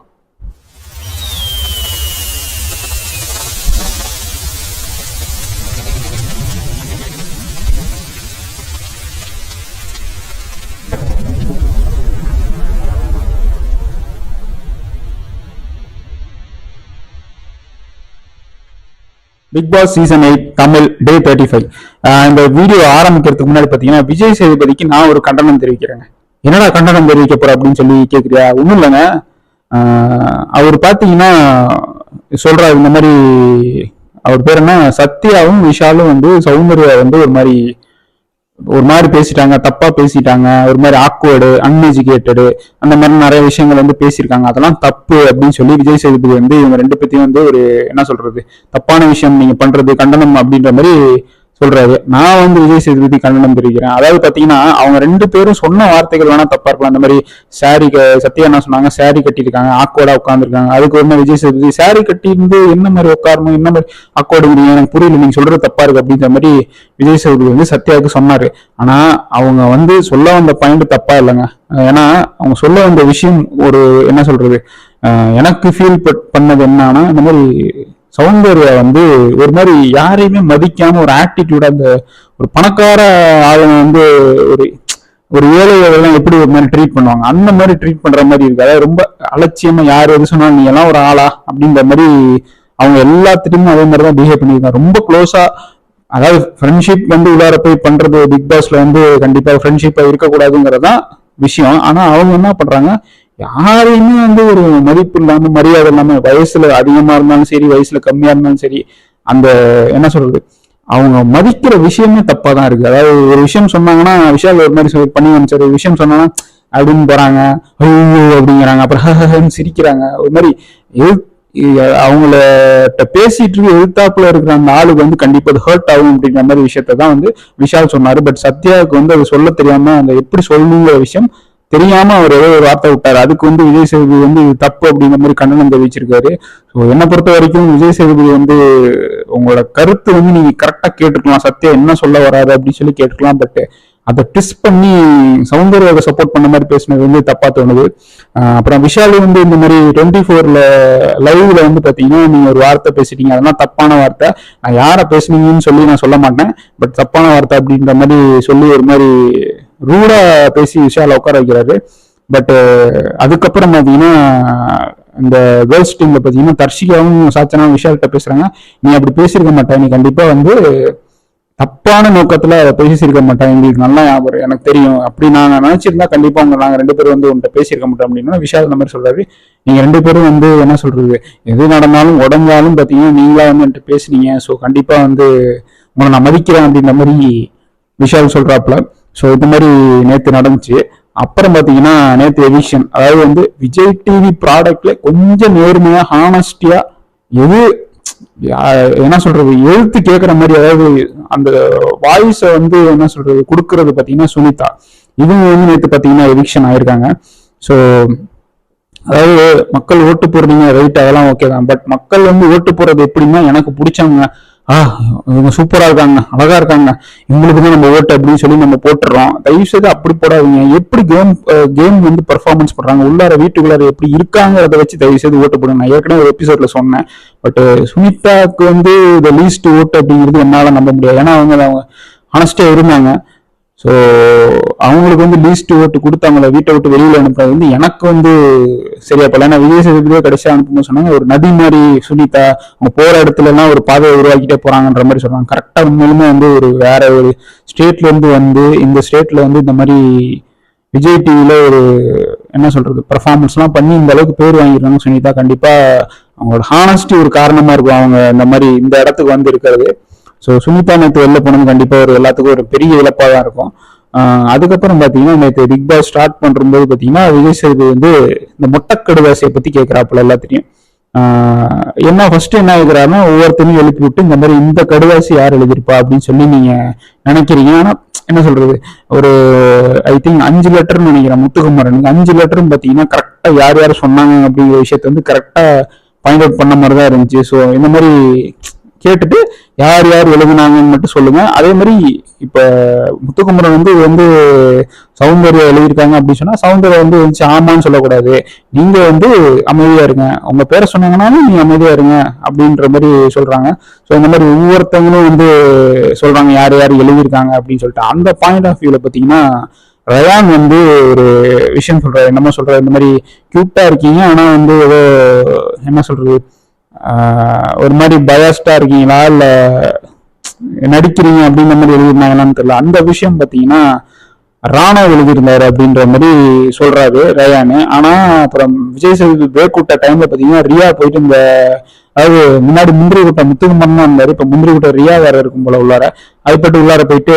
Bigg Boss season eight Tamil day thirty five இந்த வீடியோ ஆரம்பிக்கிறதுக்கு முன்னாடி பார்த்தீங்கன்னா விஜய் சேதுபதிக்கு நான் ஒரு கண்டனம் தெரிவிக்கிறேங்க. என்னடா கண்டனம் தெரிவிக்க போற அப்படின்னு சொல்லி கேட்குறியா ஒன்றும் இல்லைங்க. அவர் பார்த்தீங்கன்னா சொல்றாரு இந்த மாதிரி அவர் பேர் என்ன? சத்யாவும் விஷாலும் வந்து சௌந்தர்யா வந்து ஒரு மாதிரி ஒரு மாதிரி பேசிட்டாங்க தப்பா பேசிட்டாங்க ஒரு மாதிரி ஆக்வர்டு அன்எஜுகேட்டடு அந்த மாதிரி நிறைய விஷயங்கள் வந்து பேசியிருக்காங்க. அதெல்லாம் தப்பு அப்படின்னு சொல்லி விஜய் சேதுபதி வந்து இவங்க ரெண்டு பத்தியும் வந்து ஒரு என்ன சொல்றது தப்பான விஷயம் நீங்க பண்றது கண்டனம் அப்படின்ற மாதிரி சொல்றாரு. நான் வந்து விஜய் சேதுபதி கண்டனம் தெரிவிக்கிறேன் அதாவது பாத்தீங்கன்னா அவங்க ரெண்டு பேரும் சொன்ன வார்த்தைகள் வேணா தப்பா இருக்கலாம். அந்த மாதிரி சாரி சத்யா என்ன சொன்னாங்க சாரி கட்டியிருக்காங்க ஆக்கோடா உட்காந்துருக்காங்க அதுக்கு ஒரு விஜய் சேதுபதி சாரி கட்டி இருந்து என்ன மாதிரி உட்காரணும் என்ன மாதிரி ஆக்கோடுங்கிறீங்க எனக்கு புரியல நீங்க சொல்றது தப்பா இருக்கு அப்படின்ற மாதிரி விஜய் சேதுபதி வந்து சத்யாவுக்கு சொன்னாரு. ஆனா அவங்க வந்து சொல்ல வந்த பாயிண்ட் தப்பா இல்லைங்க. ஏன்னா அவங்க சொல்ல வந்த விஷயம் ஒரு என்ன சொல்றது எனக்கு ஃபீல் பண்ணது என்னன்னா இந்த மாதிரி சௌந்தர்யா வந்து ஒரு மாதிரி யாரையுமே மதிக்காம ஒரு ஆட்டிடியூட் அந்த ஒரு பணக்கார ஆளுங்க வந்து ஒரு ஒரு ஏழைகளெல்லாம் எப்படி ஒரு மாதிரி ட்ரீட் பண்ணுவாங்க? அந்த மாதிரி ட்ரீட் பண்ற மாதிரி இருக்கு. அதாவது ரொம்ப அலட்சியமா யார் எது சொன்னாலும் நீ எல்லாம் ஒரு ஆளா அப்படின்ற மாதிரி அவங்க எல்லாத்துட்டையுமே அதே மாதிரி தான் பிஹேவ் பண்ணியிருக்காங்க. ரொம்ப க்ளோஸா அதாவது ஃப்ரெண்ட்ஷிப் வந்து உள்ளார போய் பண்றது பிக் பாஸ்ல வந்து கண்டிப்பா ஃப்ரெண்ட்ஷிப்பா இருக்கக்கூடாதுங்கிறதான் விஷயம். ஆனா அவங்க என்ன பண்றாங்க? யாரையுமே வந்து ஒரு மதிப்பு இல்லாம மரியாதை இல்லாம வயசுல அதிகமா இருந்தாலும் சரி வயசுல கம்மியா இருந்தாலும் சரி அந்த என்ன சொல்றது அவங்க மதிக்கிற விஷயமே தப்பா தான் இருக்கு. அதாவது ஒரு விஷயம் சொன்னாங்கன்னா விஷால் ஒரு மாதிரி சொல்லி பண்ணி வந்துச்சு ஒரு விஷயம் சொன்னாங்கன்னா அப்படின்னு போறாங்க. ஐயோ அப்படிங்கிறாங்க. அப்புறம் சிரிக்கிறாங்க. ஒரு மாதிரி எது- அவங்கள பேசிட்டு இருக்கு எதிர்த்தாப்புல இருக்கிற அந்த ஆளுக்கு வந்து கண்டிப்பா அது ஹர்ட் ஆகும் அப்படிங்கிற மாதிரி விஷயத்த தான் வந்து விஷால் சொன்னாரு. பட் சத்யாவுக்கு வந்து அது சொல்ல தெரியாம அந்த எப்படி சொல்லணுங்கிற விஷயம் தெரியாம அவர் ஏதோ ஒரு வார்த்தை விட்டாரு. அதுக்கு வந்து விஜய் சேதுபதி வந்து இது தப்பு அப்படிங்கிற மாதிரி கண்டனம் தெரிவிச்சிருக்காரு. ஸோ என்னை பொறுத்த வரைக்கும் விஜய் சேதுபதி வந்து உங்களோட கருத்து வந்து நீங்க கரெக்டா கேட்டுக்கலாம். சத்தியம் என்ன சொல்ல வராது அப்படின்னு சொல்லி கேட்டுக்கலாம். பட் அதை ட்விஸ்ட் பண்ணி சௌந்தர்யாவை சப்போர்ட் பண்ண மாதிரி பேசினது வந்து தப்பா தோணுது. அப்புறம் விஷாலி வந்து இந்த மாதிரி டுவெண்ட்டி ஃபோர்ல லைவ்ல வந்து பாத்தீங்கன்னா நீங்க ஒரு வார்த்தை பேசிட்டீங்க. அதெல்லாம் தப்பான வார்த்தை. நான் யாரை பேசுனீங்கன்னு சொல்லி நான் சொல்ல மாட்டேன். பட் தப்பான வார்த்தை அப்படின்ற மாதிரி சொல்லி ஒரு மாதிரி ரூடா பேசி விஷால உட்கார வைக்கிறாரு. பட் அதுக்கப்புறம் பார்த்தீங்கன்னா இந்த கேர்ள்ஸ் டீம்ல பார்த்தீங்கன்னா தர்ஷிகாவும் சாச்சனாவும் விஷால்கிட்ட பேசுறாங்க. நீ அப்படி பேசியிருக்க மாட்டேன். நீ கண்டிப்பா வந்து தப்பான நோக்கத்துல பேசியிருக்க மாட்டேன். எங்களுக்கு நல்லா ஞாபகம் எனக்கு தெரியும். அப்படி நான் நினைச்சிருந்தா கண்டிப்பா உங்க நாங்க ரெண்டு பேரும் வந்து உன்கிட்ட பேசியிருக்க மாட்டோம் அப்படின்னா விஷால் இந்த மாதிரி சொல்றாரு. நீங்க ரெண்டு பேரும் வந்து என்ன சொல்றது? எது நடந்தாலும் உடஞ்சாலும் பாத்தீங்கன்னா நீங்களா வந்து என்கிட்ட பேசுனீங்க. ஸோ கண்டிப்பா வந்து உங்களை நான் மதிக்கிறேன் அப்படின்ற மாதிரி விஷால் சொல்றாப்புல. ஸோ இது மாதிரி நேற்று நடந்துச்சு. அப்புறம் பார்த்தீங்கன்னா நேற்று எவிஷன் அதாவது வந்து விஜய் டிவி ப்ராடக்ட்ல கொஞ்சம் நேர்மையா ஹானஸ்டியா எது யா- என்ன சொல்றது எழுத்து கேட்குற மாதிரி அதாவது அந்த வாய்ஸை வந்து என்ன சொல்றது கொடுக்கறது பார்த்தீங்கன்னா சுனிதா. இவங்க வந்து நேற்று பார்த்தீங்கன்னா எவிக்ஷன் ஆயிருக்காங்க. ஸோ அதாவது மக்கள் ஓட்டு போடுறீங்க ரைட் அதெல்லாம் ஓகே தான். பட் மக்கள் வந்து ஓட்டு போடுறது எப்படின்னா எனக்கு பிடிச்சவங்க ஆ இவங்க சூப்பரா இருக்காங்க அழகா இருக்காங்க. இவங்களுக்கு தான் நம்ம ஓட்டு அப்படின்னு சொல்லி நம்ம போட்டுறோம். தயவு செய்து அப்படி போடாதீங்க. எப்படி கேம் கேம் வந்து பர்ஃபார்மன்ஸ் பண்றாங்க உள்ளார வீட்டுக்குள்ளார எப்படி இருக்காங்கிறத வச்சு தயவு செய்து ஓட்டு போடுங்க. நான் ஏற்கனவே ஒரு எபிசோட்ல சொன்னேன். பட் சுனிதாக்கு வந்து இந்த லீஸ்ட் ஓட்டு அப்படிங்கிறது என்னால நம்ப முடியாது. ஏன்னா அவங்க அவங்க ஹானஸ்டா இருந்தாங்க. ஸோ அவங்களுக்கு வந்து லீஸ்ட் ஓட்டு கொடுத்து அவங்கள வீட்டை விட்டு வெளியில் அனுப்புறது வந்து எனக்கு வந்து சரியா போல ஏன்னா விஜய் சேதுபதியே கடைசியாக அனுப்பும்போது சொன்னாங்க ஒரு நதி மாதிரி சுனிதா அவங்க போகிற இடத்துலலாம் ஒரு பாதையை உருவாக்கிட்டே போகிறாங்கன்ற மாதிரி சொல்கிறாங்க கரெக்டாக உண்மையிலுமே வந்து ஒரு வேற ஒரு ஸ்டேட்லேருந்து வந்து இந்த ஸ்டேட்டில் வந்து இந்த மாதிரி விஜய் டிவியில் ஒரு என்ன சொல்கிறது பர்ஃபார்மன்ஸ்லாம் பண்ணி இந்த அளவுக்கு பேர் வாங்கிடுறாங்க சுனிதா. கண்டிப்பாக அவங்களோட ஹானஸ்டி ஒரு காரணமாக இருக்கும். அவங்க இந்த மாதிரி இந்த இடத்துக்கு வந்து இருக்கிறது ஸோ சுனிதா நேற்று வெளில போனது கண்டிப்பாக ஒரு எல்லாத்துக்கும் ஒரு பெரிய இழப்பாக தான் இருக்கும். அதுக்கப்புறம் பார்த்தீங்கன்னா நேற்று பிக் பாஸ் ஸ்டார்ட் பண்ணும்போது பார்த்தீங்கன்னா விஜய் சேதுபதி வந்து இந்த மொட்டக்கடுவாசியை பற்றி கேட்குறாப்புல எல்லாத்தையும் என்ன ஃபர்ஸ்ட் என்ன எழுதுறாருன்னா ஒவ்வொருத்தனையும் எழுப்பி விட்டு இந்த மாதிரி இந்த கடுவாசி யார் எழுதியிருப்பா அப்படின்னு சொல்லி நீங்க நினைக்கிறீங்க. ஆனா என்ன சொல்றது? ஒரு ஐ திங்க் அஞ்சு லெட்டர்னு நினைக்கிறேன் முத்துக்குமரனுக்கு அஞ்சு லெட்டரும் பார்த்தீங்கன்னா கரெக்டா யார் யார் சொன்னாங்க அப்படிங்கிற விஷயத்த வந்து கரெக்டா பாயிண்ட் அவுட் பண்ண மாதிரி தான் இருந்துச்சு. ஸோ இந்த மாதிரி கேட்டுட்டு யார் யார் எழுதினாங்கன்னு மட்டும் சொல்லுங்க. அதே மாதிரி இப்போ முத்துக்குமரன் வந்து இது வந்து சௌந்தர்யா எழுதியிருக்காங்க அப்படின்னு சொன்னா சௌந்தர்யா வந்து வந்துச்சு ஆமான்னு சொல்லக்கூடாது. நீங்க வந்து அமைதியா இருங்க. உங்க பேரை சொன்னாங்கன்னாலும் நீ அமைதியா இருங்க அப்படின்ற மாதிரி சொல்றாங்க. ஸோ இந்த மாதிரி ஒவ்வொருத்தவங்களும் வந்து சொல்றாங்க யார் யார் எழுதியிருக்காங்க அப்படின்னு சொல்லிட்டு. அந்த பாயிண்ட் ஆஃப் வியூல பாத்தீங்கன்னா ரயான் வந்து ஒரு விஷயம் சொல்றாரு. என்னமோ சொல்றாரு இந்த மாதிரி கியூட்டா இருக்கீங்க ஆனா வந்து ஏதோ என்ன சொல்றது ஒரு மாதிரி பயாஸ்டா இருக்கீங்களா? இல்ல நடிக்கிறீங்க அப்படின்ற மாதிரி எழுதியிருந்தாங்களான்னு தெரியல. அந்த விஷயம் பாத்தீங்கன்னா ராணா எழுதியிருந்தாரு அப்படின்ற மாதிரி சொல்றாரு ரயானு. ஆனா அப்புறம் விஜய் சேதுபதி பிரேக் விட்ட டைம்ல பாத்தீங்கன்னா ரியா போயிட்டு இந்த அதாவது முன்னாடி முந்திரி குட்டை முத்துக்குமரன் தான் இருந்தாரு இப்ப முந்திரி குட்டை ரியா வேற இருக்கும் போல உள்ளார. அது பட்டு உள்ளார போயிட்டு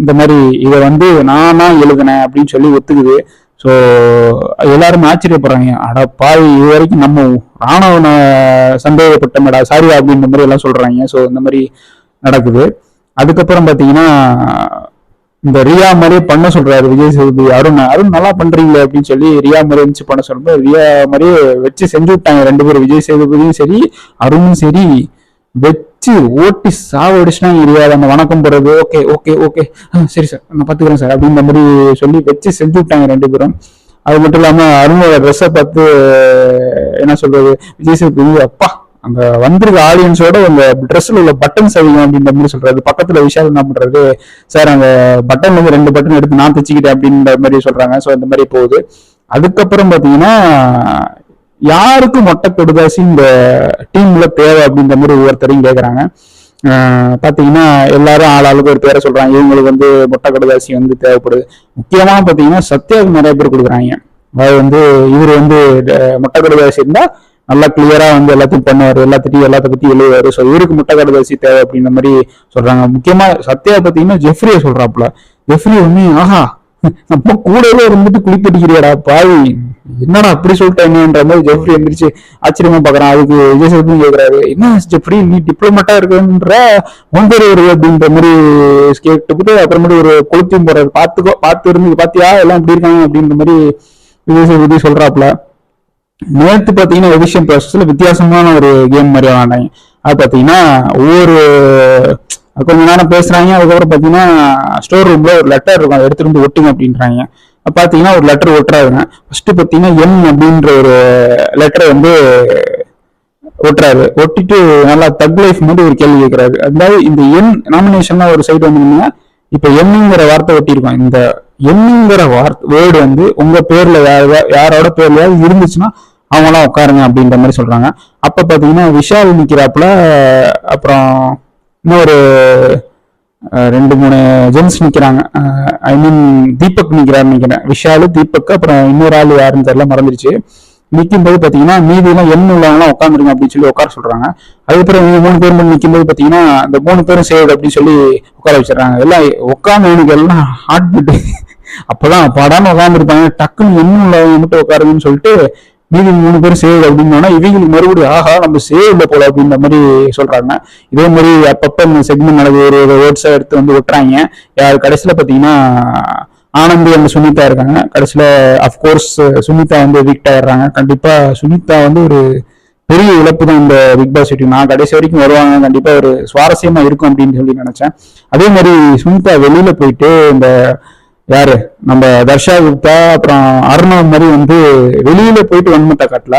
இந்த மாதிரி இதை வந்து நானா எழுதினேன் அப்படின்னு சொல்லி ஒத்துக்குது. ஸோ எல்லாரும் ஆச்சரியப்படுறாங்க. அட பாவி இது வரைக்கும் நம்ம ராணுவ சந்தேகப்பட்டமடா சாரி அப்படின்ற மாதிரி எல்லாம் சொல்கிறாங்க ஸோ இந்த மாதிரி நடக்குது. அதுக்கப்புறம் பார்த்தீங்கன்னா இந்த ரியா மாதிரியே பண்ண சொல்றாரு விஜய் சேதுபதி அருண். அருண் நல்லா பண்றீங்களே அப்படின்னு சொல்லி ரியா மாதிரி இருந்துச்சு பண்ண சொல்லும்போது ரியா மாதிரியே வச்சு செஞ்சு விட்டாங்க ரெண்டு பேரும். விஜய் சேதுபதியும் சரி அருணும் சரி. வச்சு ஓட்டி சாவடிச்சுட்டாங்க முடியாது அந்த வணக்கம் போடுறது ஓகே ஓகே ஓகே சரி சார் நான் பாத்துக்கிறேன் சார் அப்படின்ற மாதிரி சொல்லி வச்சு செஞ்சு விட்டாங்க ரெண்டு பேரும். அது மட்டும் இல்லாம அருணோட ட்ரெஸ்ஸை பார்த்து என்ன சொல்றது விஜய் சேதுபதி அப்பா அங்க வந்திருக்க ஆடியன்ஸோட அந்த ட்ரெஸ்ல உள்ள பட்டன்ஸ் அதிகம் அப்படின்ற மாதிரி சொல்றாரு. பக்கத்துல விஷால் என்ன பண்றது சார் அந்த பட்டன் வந்து ரெண்டு பட்டன் எடுத்து நான் தைச்சிக்கிட்டேன் அப்படின்ற மாதிரி சொல்றாங்க. ஸோ இந்த மாதிரி போகுது. அதுக்கப்புறம் பாத்தீங்கன்னா யாருக்கு மொட்டை கடுதாசி இந்த டீம்ல தேவை அப்படின்ற மாதிரி ஒவ்வொருத்தரையும் கேட்குறாங்க ஆஹ் பாத்தீங்கன்னா எல்லாரும் ஆளாளுக்கு ஒரு பேரை சொல்றாங்க. இவங்களுக்கு வந்து மொட்டை கடுதாசி வந்து தேவைப்படுது. முக்கியமா பாத்தீங்கன்னா சத்யாவுக்கு நிறைய பேர் கொடுக்குறாங்க. அதாவது வந்து இவர் வந்து மொட்டை கடுதாசி இருந்தா நல்லா கிளியரா வந்து எல்லாத்தையும் பண்ணுவாரு. எல்லாத்தையும் எல்லாத்த பத்தி எழுதுவாரு. ஸோ இவருக்கு முட்டை கடுதாசி தேவை அப்படின்ற மாதிரி சொல்றாங்க. முக்கியமா சத்யா பாத்தீங்கன்னா ஜெஃப்ரியை சொல்றாப்புல. ஜெஃப்ரி வந்து ஆஹா நம்ம கூடவே இருந்துட்டு குளிப்படிக்கிறியாடா பாவி. என்னடா அப்படி சொல்லிட்டாங்கன்ற மாதிரி ஜெஃப்ரி எந்திரிச்சு ஆச்சரியமா பாக்குறான் அதுக்கு விஜய் சேதுபதி கேக்குறாரு என்ன ஜெஃப்ரி நீ டிப்ளமேட்டா இருக்குன்ற உன் பேர் வருது அப்படின்ற மாதிரி கேட்டுக்கிட்டு அப்புறமேட்டு ஒரு கொளுத்தியும் போறாரு. பாத்துக்கோ பார்த்து இருந்து பாத்தியா எல்லாம் இப்படி இருக்காங்க? அப்படின்ற மாதிரி விஜய் சேதுபதி சொல்றாப்ல நேற்று பாத்தீங்கன்னா எடிஷன் ப்ராசஸ்ல வித்தியாசமான ஒரு கேம் மாதிரி விளாண்டாங்க அது பார்த்தீங்கன்னா ஒவ்வொரு கொஞ்ச நேரம் பேசுறாங்க அதுக்கப்புறம் பார்த்தீங்கன்னா ஸ்டோர் ரூம்ல ஒரு லெட்டர் இருக்கும் அதை எடுத்துட்டு வந்து ஒட்டுங்க அப்படின்றாங்க. பார்த்தீங்கன்னா ஒரு லெட்டர் ஒட்டுறாருங்க. ஃபர்ஸ்ட் பார்த்தீங்கன்னா எம் அப்படின்ற ஒரு லெட்டரை வந்து ஒட்டுறாரு. ஒட்டிட்டு நல்லா தக் லைஃப் மாதிரி ஒரு கேள்வி கேட்கிறாரு அதாவது இந்த எம் நாமினேஷன்லாம் ஒரு சைடு வந்தீங்கன்னா இப்போ எம்ங்கிற வார்த்தை ஒட்டியிருக்கோம். இந்த எம்ங்கிற வார்த்தை வேர்டு வந்து உங்க பேர்ல யாரோட பேர்லயாவது இருந்துச்சுன்னா அவங்களாம் உட்காருங்க அப்படின்ற மாதிரி சொல்றாங்க. அப்ப பாத்தீங்கன்னா விஷால் நிக்கிறாப்புல அப்புறம் இன்னொரு ரெண்டு மூணு ஜென்ஸ் நிக்கிறாங்க. ஐ மீன் தீபக் நிக்கிறாருன்னு நினைக்கிறேன். விஷாலு தீபக் அப்புறம் இன்னொரு ஆள் யாருன்னு தெரியல மறந்துருச்சு. நிற்கும் போது பாத்தீங்கன்னா மீதி எல்லாம் உள்ளவங்களாம் உட்காந்துருங்க அப்படின்னு சொல்லி உட்கார சொல்றாங்க. அதுக்கப்புறம் இவங்க மூணு பேர் மட்டும் நிற்கும் போது பாத்தீங்கன்னா அந்த மூணு பேரும் சேவ் அப்படின்னு சொல்லி உட்கார வச்சிடறாங்க. எல்லாம் உட்காந்தவனுக்கு எல்லாம் ஹார்ட் பீட் அப்பதான் படாம உட்காந்துருப்பாங்க டக்குன்னு எண்ணு உள்ளவங்க மட்டும் உட்காருங்கன்னு சொல்லிட்டு மீதி மூணு பேர் சேவ் அப்படின்னா இவங்களுக்கு மறுபடியும் ஆஹா நம்ம சேவ் இல்லை போல அப்படின்ற மாதிரி சொல்றாங்க. இதே மாதிரி அப்பப்ப இந்த செக்மெண்ட் நடக்குது. ஒரு ஒரு வேர்ட்ஸை எடுத்து வந்து விட்டுறாங்க. யார் கடைசியில பாத்தீங்கன்னா ஆனந்தி அந்த சுனிதா இருக்காங்க. கடைசியில அஃப்கோர்ஸ் சுனிதா வந்து வீக் ஆயிடுறாங்க கண்டிப்பா சுனிதா வந்து ஒரு பெரிய இழப்பு தான் இந்த பிக் பாஸ் வீட்டுக்கு நான் கடைசி வரைக்கும் வருவாங்க. கண்டிப்பா ஒரு சுவாரஸ்யமா இருக்கும் அப்படின்னு சொல்லி நினைச்சேன். அதே மாதிரி சுனிதா வெளியில போயிட்டு இந்த யாரு? நம்ம தர்ஷா குப்தா அப்புறம் அருணவ் மாதிரி வந்து வெளியில போயிட்டு வன்மத்தை காட்டல.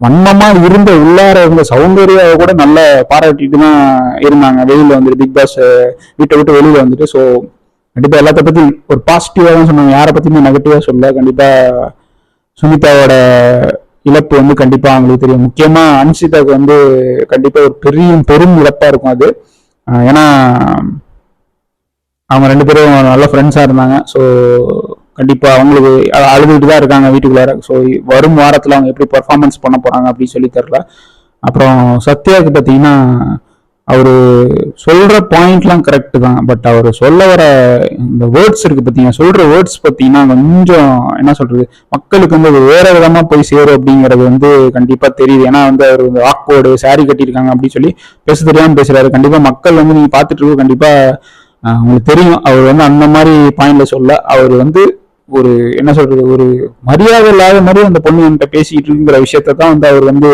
வன்மமா இருந்த உள்ளார இருந்த சௌந்தர்யாவை கூட நல்ல பாராட்டிட்டு தான் இருந்தாங்க. வெளியில வந்துட்டு பிக் பாஸ் வீட்டை விட்டு வெளியில வந்துட்டு. ஸோ கண்டிப்பா எல்லாத்த பத்தி ஒரு பாசிட்டிவா தான் சொன்னாங்க. யாரை பத்தியுமே நெகட்டிவா சொல்ல கண்டிப்பா சுனிதாவோட இழப்பு வந்து கண்டிப்பா அவங்களுக்கு தெரியும். முக்கியமா அன்சிதாவுக்கு வந்து கண்டிப்பா ஒரு பெரிய பெரும் இழப்பா இருக்கும் அது. ஏன்னா அவங்க ரெண்டு பேரும் நல்ல ஃப்ரெண்ட்ஸாக இருந்தாங்க. ஸோ கண்டிப்பாக அவங்களுக்கு அழுதுகிட்டு தான் இருக்காங்க வீட்டுக்குள்ளார. ஸோ வரும் வாரத்தில் அவங்க எப்படி பர்ஃபார்மன்ஸ் பண்ண போகிறாங்க அப்படின்னு சொல்லி தெரில அப்புறம் சத்யாவுக்கு பார்த்தீங்கன்னா அவர் சொல்கிற பாயிண்ட்லாம் கரெக்டு தான். பட் அவர் சொல்ல வர இந்த வேர்ட்ஸ் இருக்கு பார்த்தீங்கன்னா சொல்கிற வேர்ட்ஸ் பார்த்தீங்கன்னா கொஞ்சம் என்ன சொல்கிறது மக்களுக்கு வந்து அது வேறு விதமாக போய் சேரும் அப்படிங்கிறது வந்து கண்டிப்பாக தெரியுது. ஏன்னா வந்து அவர் வந்து ஆக்வர்டு சாரி கட்டியிருக்காங்க அப்படின்னு சொல்லி பேச தெரியாமல் பேசுகிறாரு கண்டிப்பாக மக்கள் வந்து நீங்கள் பார்த்துட்டு கண்டிப்பாக உங்களுக்கு தெரியும் அவர் வந்து அந்த மாதிரி பாயிண்ட்ல சொல்ல அவர் வந்து ஒரு என்ன சொல்றது ஒரு மரியாதை இல்லாத மாதிரி அந்த பொண்ணு என்கிட்ட பேசிக்கிட்டு இருக்குங்கிற விஷயத்த தான் வந்து அவர் வந்து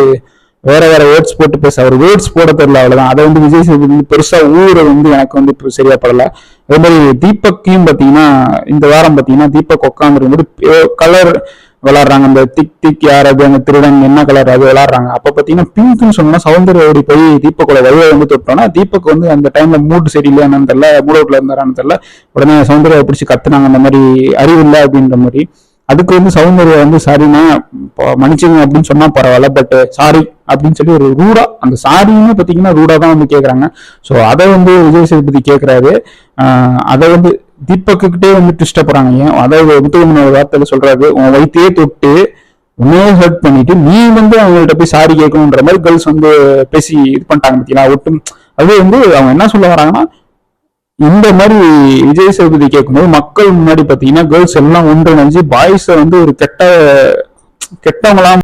வேற வேற வேர்ட்ஸ் போட்டு பேச அவர் வேர்ட்ஸ் போட தெரியல அவ்வளவுதான். அதை வந்து விஜய் சேதுபதி வந்து பெருசா ஊரை வந்து எனக்கு வந்து இப்போ சரியா படல. அதே மாதிரி தீபக்கையும் பாத்தீங்கன்னா இந்த வாரம் பாத்தீங்கன்னா தீபக் உட்காந்துருக்கும்போது கலர் விளாடுறாங்க. அந்த திக் திக் யார் அது அந்த திருடன் என்ன கலர் அது விளாடுறாங்க. அப்ப பாத்தீங்கன்னா பிங்க்னு சொன்னா சௌந்தர்யா ஓடி போய் தீபக்கோட வழியை வந்து தொட்டோம்னா தீபக் வந்து அந்த டைம்ல மூட் என்னன்னு தெரியல மூட் அவுட்ல இருந்தாரான்னு தெரியல. உடனே சௌந்தர்யா பிடிச்சி கத்துனாங்க. அந்த மாதிரி அறிவு இல்லை அப்படின்ற மாதிரி. அதுக்கு வந்து சௌந்தர்யா வந்து சாரிண்ணா மன்னிச்சுங்க அப்படின்னு சொன்னா பரவாயில்ல பட் சாரி uh, அப்படின்னு சொல்லி ஒரு ரூடா அந்த சாரின்னு பாத்தீங்கன்னா ரூடா தான் வந்து கேக்குறாங்க. ஸோ அதை வந்து விஜய் சேதுபதி கேக்குறாரு. அதை வந்து தீபக்குக்கிட்டே வந்து ட்விஸ்ட போறாங்க. ஏன்? அதாவது முத்துவன் வார்த்தையில சொல்றாரு உன் வயிற்றையே தொட்டு உன்னையே ஹர்ட் பண்ணிட்டு நீ வந்து அவங்கள்ட்ட போய் சாரி கேட்கணுன்ற மாதிரி கேர்ள்ஸ் வந்து பேசி இது பண்ணிட்டாங்க பார்த்தீங்களா ஒட்டும் அது வந்து அவங்க என்ன சொல்ல வராங்கன்னா இந்த மாதிரி விஜய் சேதுபதி கேட்கும்போது மக்கள் முன்னாடி பாத்தீங்கன்னா கேர்ள்ஸ் எல்லாம் ஒன்றிணைஞ்சு பாய்ஸை வந்து ஒரு கெட்ட கெட்டவங்களா